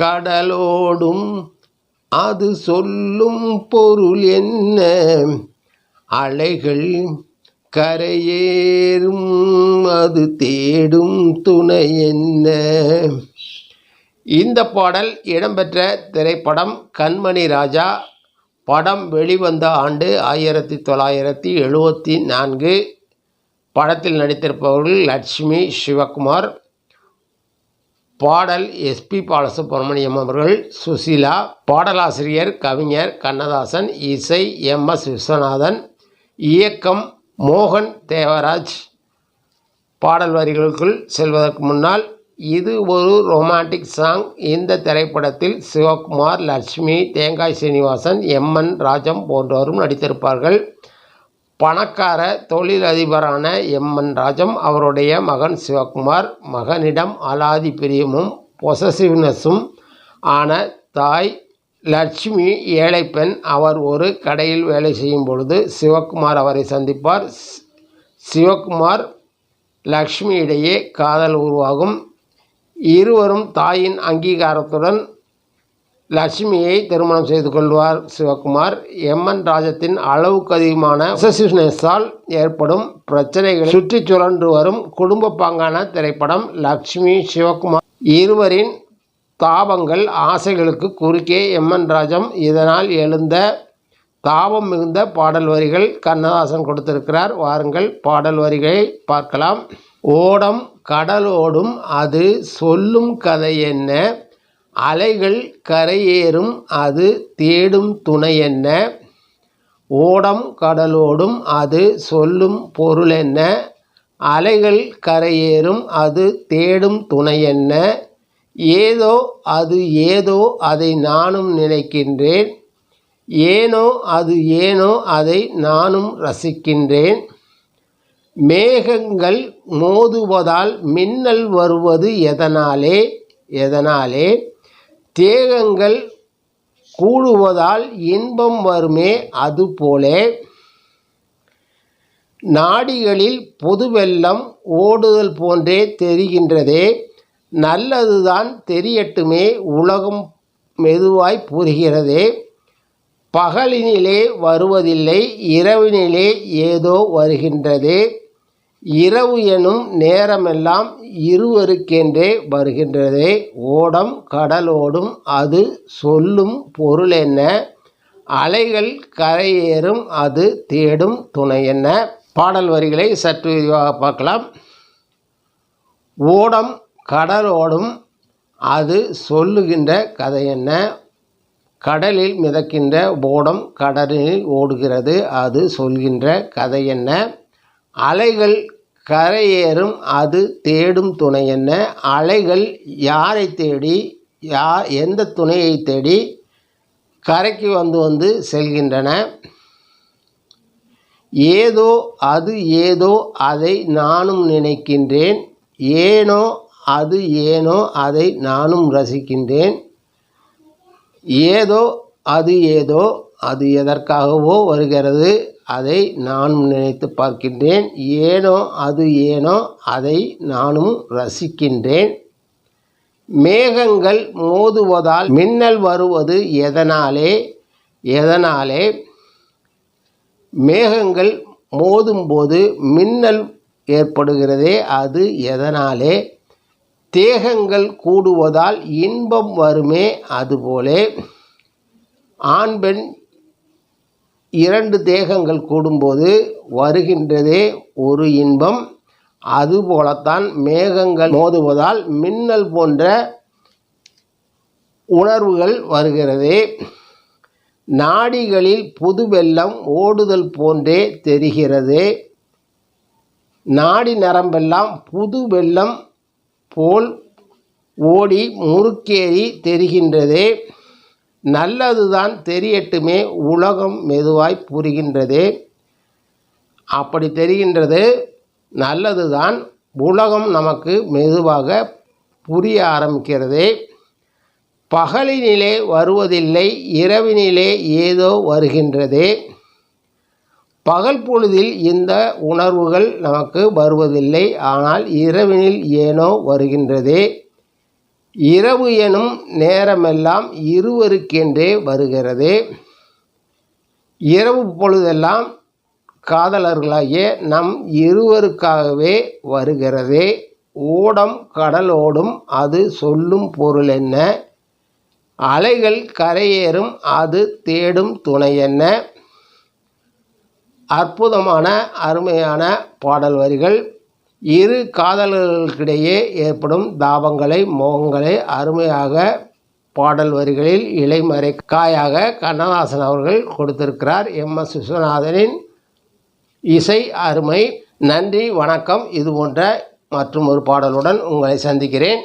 கடலோடும் அது சொல்லும் பொருள் என்ன? அலைகள் கரையேறும் அது தேடும் துணை என்ன? இந்த பாடல் இடம்பெற்ற திரைப்படம் கண்மணி ராஜா. படம் வெளிவந்த ஆண்டு ஆயிரத்தி தொள்ளாயிரத்தி எழுபத்தி நான்கு. படத்தில் நடித்திருப்பவர்கள் லட்சுமி சிவகுமார் பாடல் எஸ்பி பாலசுப்ரமணியம் அவர்கள் சுசீலா பாடலாசிரியர் கவிஞர் கண்ணதாசன் இசை எம் எஸ் விஸ்வநாதன் இயக்கம் மோகன் தேவராஜ். பாடல் வரிகளுக்குள் செல்வதற்கு முன்னால் இது ஒரு ரொமான்டிக் சாங். இந்த திரைப்படத்தில் சிவகுமார் லட்சுமி தேங்காய் சீனிவாசன் எம்என் ராஜம் போன்றோரும் நடித்திருப்பார்கள். பணக்கார தொழிலதிபரான எம்என் ராஜம் அவருடைய மகன் சிவகுமார் மகனிடம் அலாதி பிரியமும் பொசசிவ்னஸும் ஆன தாய் லட்சுமி ஏழை பெண் அவர் ஒரு கடையில் வேலை செய்யும் பொழுது சிவகுமார் அவரை சந்திப்பார். சிவகுமார் லக்ஷ்மி இடையே காதல் உருவாகும். இருவரும் தாயின் அங்கீகாரத்துடன் லட்சுமியை திருமணம் செய்து கொள்வார் சிவகுமார். எம்என் ராஜத்தின் அளவுக்கு அதிகமான பொசசிவ்னஸால் ஏற்படும் பிரச்சனைகளை சுற்றி சுழன்று வரும் குடும்ப பாங்கான திரைப்படம் லட்சுமி சிவகுமார் இருவரின் தாபங்கள் ஆசைகளுக்கு குறுக்கே எம்என் ராஜம் இதனால் எழுந்த தாபம் மிகுந்த பாடல் வரிகள் கண்ணதாசன் கொடுத்திருக்கிறார். வாருங்கள் பாடல் வரிகளை பார்க்கலாம். ஓடம் கடலோடும் அது சொல்லும் கதை என்ன? அலைகள் கரையேறும் அது தேடும் துணை என்ன ஓடம் கடலோடும் அது சொல்லும் பொருள் என்ன அலைகள் கரையேறும் அது தேடும் துணை என்ன ஏதோ அது ஏதோ அதை நானும் நினைக்கின்றேன். ஏனோ அது ஏனோ அதை நானும் ரசிக்கின்றேன். மேகங்கள் மோதுவதால் மின்னல் வருவது எதனாலே? எதனாலே? தேகங்கள் கூடுவதால் இன்பம் வருமே அதுபோலே. நாடிகளில் பொது வெள்ளம் ஓடுதல் போன்றே தெரிகின்றதே. நல்லதுதான் தெரியட்டுமே உலகம் மெதுவாய் புரிகிறதே. பகலினிலே வருவதில்லை இரவினிலே ஏதோ வருகின்றதே. இரவு எனும் நேரமெல்லாம் இருவருக்கென்றே வருகின்றதே. ஓடம் கடலோடும் அது சொல்லும் பொருள் என்ன? அலைகள் கரையேறும் அது தேடும் துணை என்ன? பாடல் வரிகளை சற்று விரிவாக பார்க்கலாம். ஓடம் கடலோடும் அது சொல்லுகின்ற கதை என்ன? கடலில் மிதக்கின்ற ஓடம் கடலில் ஓடுகிறது அது சொல்கின்ற கதை என்ன? அலைகள் கரையேறும் அது தேடும் துணை என்ன? அலைகள் யாரை தேடி யா எந்த துணையை தேடி கரைக்கு வந்து வந்து செல்கின்றன? ஏதோ அது ஏதோ அதை நானும் நினைக்கின்றேன். ஏனோ அது ஏனோ அதை நானும் ரசிக்கின்றேன். ஏதோ அது ஏதோ அது எதற்காகவோ வருகிறது. அதை நான் நினைத்து பார்க்கின்றேன். ஏனோ அது ஏனோ அதை நானும் ரசிக்கின்றேன். மேகங்கள் மோதுவதால் மின்னல் வருவது எதனாலே? எதனாலே? மேகங்கள் மோதும்போது மின்னல் ஏற்படுகிறதே அது எதனாலே? தேகங்கள் கூடுவதால் இன்பம் வருமே அதுபோலே. ஆண் பெண் இரண்டு தேகங்கள் கூடும்போது வருகின்றதே ஒரு இன்பம். அதுபோலத்தான் மேகங்கள் மோதுவதால் மின்னல் போன்ற உணர்வுகள் வருகிறதே. நாடிகளில் புது வெள்ளம் ஓடுதல் போன்றே தெரிகிறது. நாடி நரம்பெல்லாம் புது வெள்ளம் போல் ஓடி முறுக்கேறி தெரிகின்றதே. நல்லதுதான் தெரியட்டுமே உலகம் மெதுவாய் புரிகின்றதே. அப்படி தெரிகின்றது நல்லதுதான் உலகம் நமக்கு மெதுவாக புரிய ஆரம்பிக்கிறதே. பகலினிலே வருவதில்லை இரவினிலே ஏதோ வருகின்றதே. பகல் பொழுதில் இந்த உணர்வுகள் நமக்கு வருவதில்லை ஆனால் இரவினில் ஏனோ வருகின்றதே. இரவு எனும் நேரமெல்லாம் இருவருக்கென்றே வருகிறதே. இரவு பொழுதெல்லாம் காதலர்களாகிய நம் இருவருக்காகவே வருகிறதே. ஓடம் கடலோடும் அது சொல்லும் பொருள் என்ன? அலைகள் கரையேறும் அது தேடும் துணை என்ன? அற்புதமான அருமையான பாடல் வரிகள். இரு காதலர்களுக்கிடையே ஏற்படும் தாபங்களை மோகங்களை அருமையாக பாடல் வரிகளில் இலைமறை காயாக கண்ணதாசன் அவர்கள் கொடுத்திருக்கிறார். எம். எஸ். விஸ்வநாதனின் இசை அருமை. நன்றி வணக்கம். இது போன்ற மற்றும் ஒரு பாடலுடன் உங்களை சந்திக்கிறேன்.